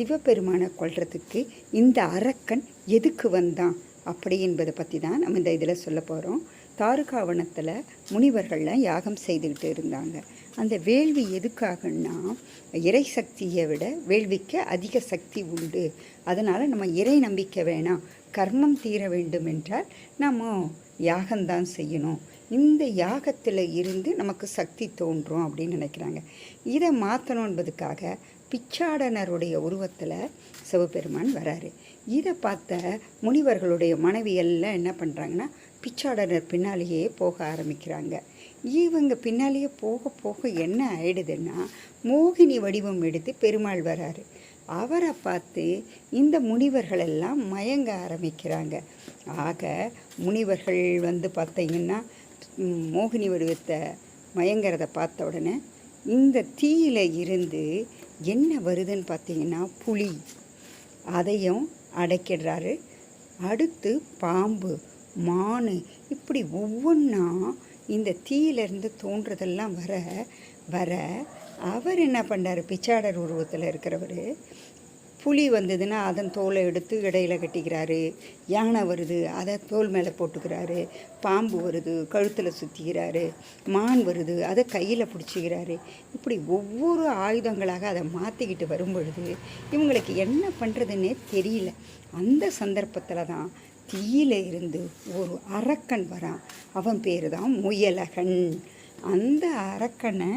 சிவபெருமானை கொள்றதுக்கு இந்த அரக்கன் எதுக்கு வந்தான்? அப்படி என்பதை பற்றி தான் நம்ம இந்த இதில் சொல்ல போகிறோம் தாருகாவனத்தில் முனிவர்கள்லாம் யாகம் செய்துக்கிட்டு இருந்தாங்க. அந்த வேள்வி எதுக்காகன்னா இறை சக்தியை விட வேள்விக்கு அதிக சக்தி உண்டு. அதனால் நம்ம இறை நம்பிக்கை வேணாம். கர்மம் தீர வேண்டும் என்றால் நம்ம யாகம்தான் செய்யணும். இந்த யாகத்தில் இருந்து நமக்கு சக்தி தோன்றும் அப்படின்னு நினைக்கிறாங்க. இதை மாற்றணும் என்பதுக்காக பிச்சாடனருடைய உருவத்தில் சிவபெருமான் வராரு. இதை பார்த்த முனிவர்களுடைய மனைவி எல்லாம் என்ன பண்ணுறாங்கன்னா பிச்சாடனர் பின்னாலேயே போக ஆரம்பிக்கிறாங்க. இவங்க பின்னாலேயே போக போக என்ன ஆயிடுதுன்னா மோகினி வடிவம் எடுத்து பெருமாள் வராரு. அவரை பார்த்து இந்த முனிவர்கள் எல்லாம் மயங்க ஆரம்பிக்கிறாங்க. ஆக முனிவர்கள் வந்து பார்த்தீங்கன்னா மோகினி வடிவத்தை மயங்கிறத பார்த்த உடனே இந்த தீயில இருந்து என்ன வருதுன்னு பார்த்தீங்கன்னா புளி அதையும் அடைக்கிடுறாரு. அடுத்து பாம்பு மான் இப்படி ஒவ்வொன்றா இந்த தீயிலிருந்து தோன்றதெல்லாம் வர வர அவர் என்ன பண்ணார் பிச்சாடர் உருவத்தில் இருக்கிறவர் புலி வந்ததுன்னா அதன் தோலை எடுத்து இடையில கட்டிக்கிறாரு. யானை வருது அதை தோல் மேலே போட்டுக்கிறாரு. பாம்பு வருது கழுத்தில் சுற்றிக்கிறாரு மான் வருது அதை கையில் பிடிச்சிக்கிறாரு. இப்படி ஒவ்வொரு ஆயுதங்களாக அதை மாற்றிக்கிட்டு வரும்பொழுது இவங்களுக்கு என்ன பண்ணுறதுன்னே தெரியல. அந்த சந்தர்ப்பத்தில் தான் தீயில இருந்து ஒரு அரக்கன் வரான். அவன் பேர் தான் முயலகன். அந்த அரக்கனை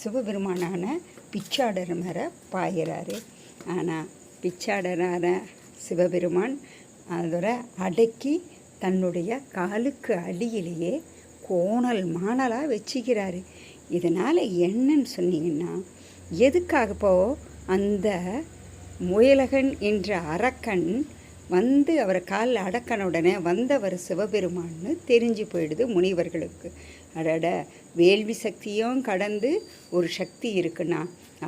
சிவபெருமானான பிச்சாடர் மேலே பாயிறாரு. ஆனால் பிச்சாடரான சிவபெருமான் அதோட அடக்கி தன்னுடைய காலுக்கு அடியிலேயே கோணல் மாணலாக வச்சுக்கிறாரு. இதனால் என்னன்னு சொன்னீங்கன்னா எதுக்காக இப்போ அந்த முயலகன் என்ற அரக்கன் வந்து அவரை காலில் அடக்கன உடனே வந்தவர் சிவபெருமான்னு தெரிஞ்சு போயிடுது முனிவர்களுக்கு. அடட வேள்வி சக்தியும் கடந்து ஒரு சக்தி இருக்குன்னா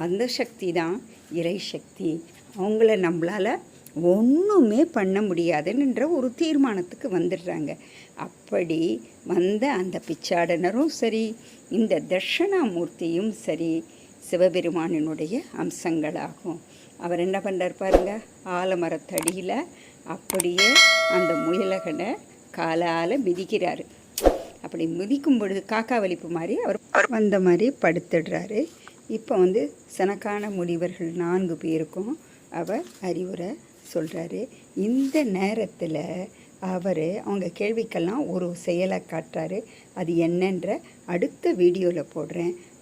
அந்த சக்தி தான் இறை சக்தி. அவங்கள நம்மளால் ஒன்றுமே பண்ண முடியாதுன்ற ஒரு தீர்மானத்துக்கு வந்துடுறாங்க. அப்படி வந்த அந்த பிச்சாடனரும் சரி இந்த தட்சணாமூர்த்தியும் சரி சிவபெருமானினுடைய அம்சங்களாகும். அவர் என்ன பண்ணுறார் பாருங்க ஆலமரத்தடியில் அப்படியே அந்த முயலகனை காலால் மிதிக்கிறாரு. அப்படி மிதிக்கும் பொழுது காக்கா வலிப்பு மாதிரி அவர் வந்த மாதிரி படுத்துடுறாரு. இப்போ வந்து சனக்கான முனிவர்கள் நான்கு பேருக்கும் அவர் அறிவுரை சொல்கிறாரு இந்த நேரத்தில் அவர் அவங்க கேள்விக்கெல்லாம் ஒரு செயலை காட்டுறாரு. அது என்னன்ற அடுத்த வீடியோவில் போடுறேன்.